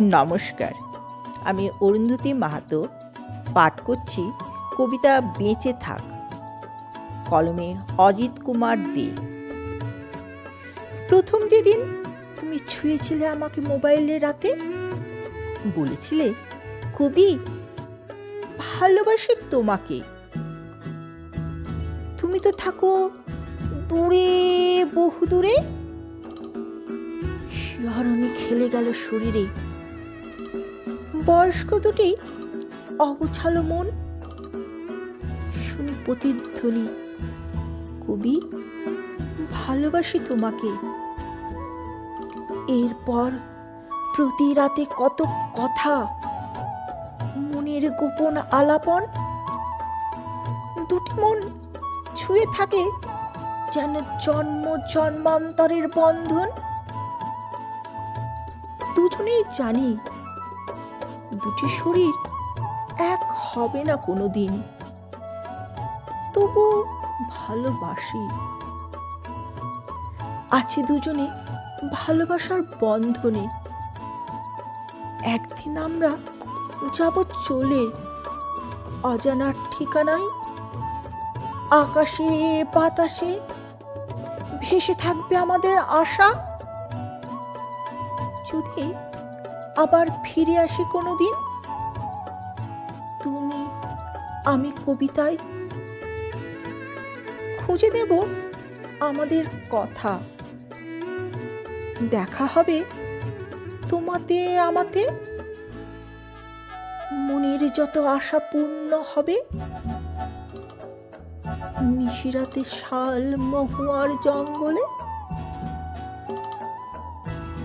নমস্কার। আমি অরুন্ধতী মাহাতো, পাঠ করছি কবিতা বেঁচে থাক। কলমে অজিত কুমার দে। প্রথম যেদিন তুমি ছুঁয়েছিলে আমাকে মোবাইলে রাতে, বলেছিলে, কবি, ভালোবাসি তোমাকে। তুমি তো থাকো দূরে বহু দূরে শিহরণে খেলে গেল শরীরে। বয়স্ক দুটি অগোছালো মন, শুনি প্রতিধ্বনি, কবি, ভালোবাসি তোমাকে। এরপর প্রতি রাতে কত কথা, মনের গোপন আলাপন, দুটি মন ছুঁয়ে থাকে যেন জন্ম জন্মান্তরের বন্ধন। দুজনেই জানি দুটি শরীর এক হবে না কোনো দিন তবু ভালোবাসি। আছে দুজনে ভালোবাসার বন্ধনে। একদিন আমরা যাব চলে অজানার ঠিকানায় আকাশে, বাতাসে ভেসে থাকবে আমাদের আশা। যদি আবার ফিরে আসি কোনো দিন তুমি, আমি কবিতায়? খুঁজে দেব আমাদের কথা। দেখা হবে তোমাতে, আমাতে? মনের যত আশা পূর্ণ হবে নিশিরাতে শাল মহুয়ার জঙ্গলে?